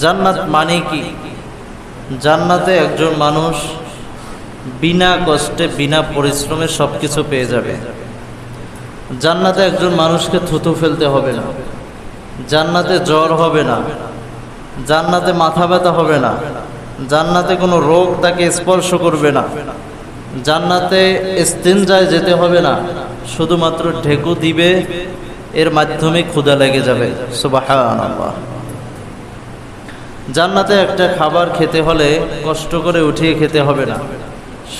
জান্নাত মানে কি? জান্নাতে একজন মানুষ বিনা কষ্টে, বিনা পরিশ্রমে সব কিছু পেয়ে যাবে। জান্নাতে একজন মানুষকে থুতু ফেলতে হবে না। জান্নাতে জ্বর হবে না। জান্নাতে মাথা ব্যথা হবে না। জান্নাতে কোনো রোগ তাকে স্পর্শ করবে না। জান্নাতে ইস্তেঞ্জায় যেতে হবে না। শুধুমাত্র ঢেকু দিবে, এর মাধ্যমে ক্ষুদা লেগে যাবে। সুবাহান জান্নাতে একটা খাবার খেতে হলে কষ্ট করে উঠিয়ে খেতে হবে না।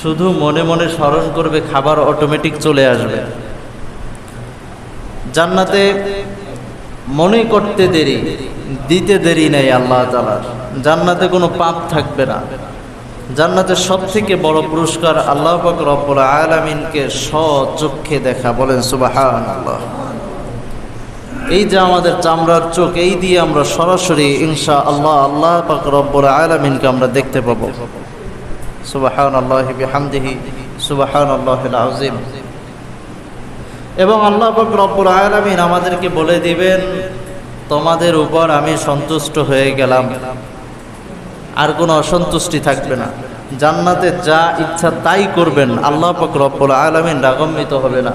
শুধু মনে মনে স্মরণ করবে, খাবার অটোমেটিক চলে আসবে। জান্নাতে মনে করতে দেরি, দিতে দেরি নেই আল্লাহ তালার জান্নাতে কোনো পাপ থাকবে না। জান্নাতের সব থেকে বড় পুরস্কার আল্লাহ পাক রব্বুল আলামিনকে স্বচক্ষে দেখা। বলেন সুবাহান আল্লাহ এই যে আমাদের চামড়ার চোখ, এই দিয়ে আমরা সরাসরি ইনশা আল্লাহ আল্লাহ পাক রব্বুল আলামিনকে আমরা দেখতে পাবো। সুবাহান আল্লাহ বিহামদিহি সুবাহান আল্লাহ আজিম এবং আল্লাহ পাক রব্বুল আলামিন আমাদেরকে বলে দিবেন, তোমাদের উপর আমি সন্তুষ্ট হয়ে গেলাম। আর কোনো অসন্তুষ্টি থাকবে না। জান্নাতে যা ইচ্ছা তাই করবেন, আল্লাহ পাক রব্বুল আলামিন রাগম্বিত হবে না।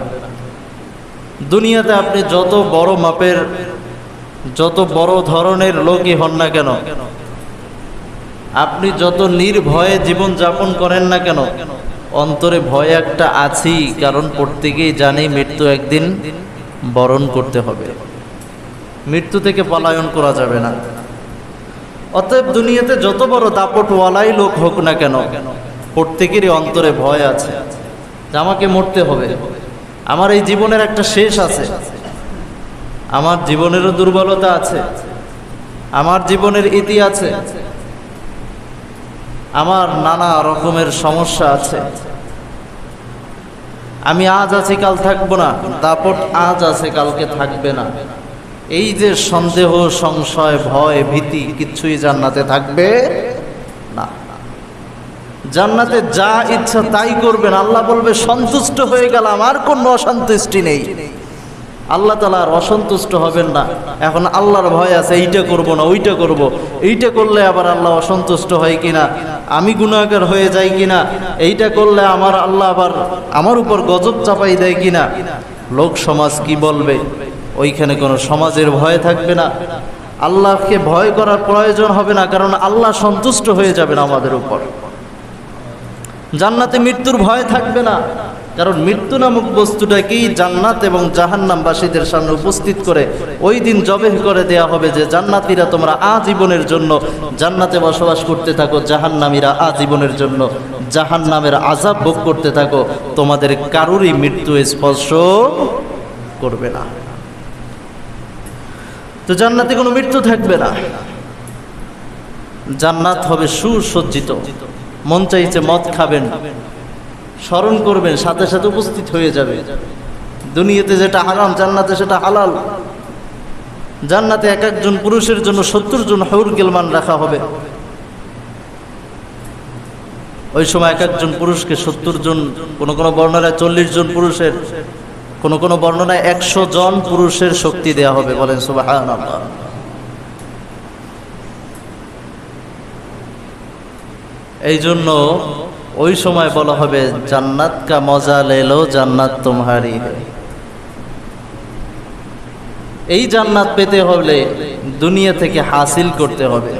দুনিয়াতে আপনি যত বড় মাপের, যত বড় ধরনের লোকই হন না কেন, আপনি যত নির্ভয়ে জীবন যাপন করেন না কেন, অন্তরে ভয় একটা আছেই কারণ প্রত্যেকেই জানি মৃত্যু একদিন বরণ করতে হবে। মৃত্যু থেকে পলায়ন করা যাবে না। অতএব দুনিয়াতে যত বড় দাপটওয়ালাই লোক হোক না কেন, প্রত্যেকেরই অন্তরে ভয় আছে আমাকে মরতে হবে। আমার এই জীবনের একটা শেষ আছে। আমার জীবনেরও দুর্বলতা আছে। আমার জীবনের ইতি আছে। আমার নানা রকমের সমস্যা আছে। আমি আজ আছি, কাল থাকব না। দাপট আজ আছে, কালকে থাকবে না। এই যে সন্দেহ, সংশয়, ভয়, ভীতি কিচ্ছুই জান্নাতে থাকবে না। জান্নাতে যা ইচ্ছা তাই করবেন। আল্লাহ বলবে, সন্তুষ্ট হয়ে গেলাম, আর কোনো অসন্তুষ্টি নেই। আল্লাহ তালা আর অসন্তুষ্ট হবেন না। এখন আল্লাহর ভয় আছে, এইটা করব না, ওইটা করব। এইটা করলে আবার আল্লাহ অসন্তুষ্ট হয় কিনা? আমি গুণাগার হয়ে যাই কিনা? এইটা করলে আমার আল্লাহ আবার আমার উপর গজব চাপাই দেয় কিনা? লোক, সমাজ কি বলবে? ওইখানে কোনো সমাজের ভয় থাকবে না। আল্লাহকে ভয় করার প্রয়োজন হবে না, কারণ আল্লাহ সন্তুষ্ট হয়ে যাবেন আমাদের উপর। জান্নাতে মৃত্যুর ভয় থাকবে না। কারণ মৃত্যু নামক বস্তুটাকেই জান্নাত এবং জাহান্নামবাসীদের সামনে উপস্থিত করে ওই দিন জবে করে দেয়া হবে যে জান্নাতিরা তোমরা আজীবনের জন্য জান্নাতে বসবাস করতে থাকো, জাহান্নামীরা আজীবনের জন্য জাহান্নামের আজাব ভোগ করতে থাকো। তোমাদের কারুরই মৃত্যু স্পর্শ করবে না। তো জান্নাতে কোনো মৃত্যু থাকবে না। জান্নাত হবে সুসজ্জিত। মন চাইছে মদ খাবেন। স্মরণ করবেন, সাথে সাথে উপস্থিত হয়ে যাবে। দুনিয়াতে যেটা হারাম, জান্নাতে সেটা হালাল। জান্নাতে এক একজন পুরুষের জন্য সত্তর জন হৌর গেলমান রাখা হবে। ওই সময় এক একজন পুরুষকে সত্তর জন, কোন কোনো বর্ণনায় চল্লিশ জন পুরুষের, কোন কোনো বর্ণনায় একশো জন পুরুষের শক্তি দেয়া হবে বলেন সুবাহ এই জন্য ওই সময় বলা হবে, জান্নাত কা মজা লেলো জান্নাত তোমারই এই জান্নাত পেতে হলে দুনিয়া থেকে হাসিল করতে হবে।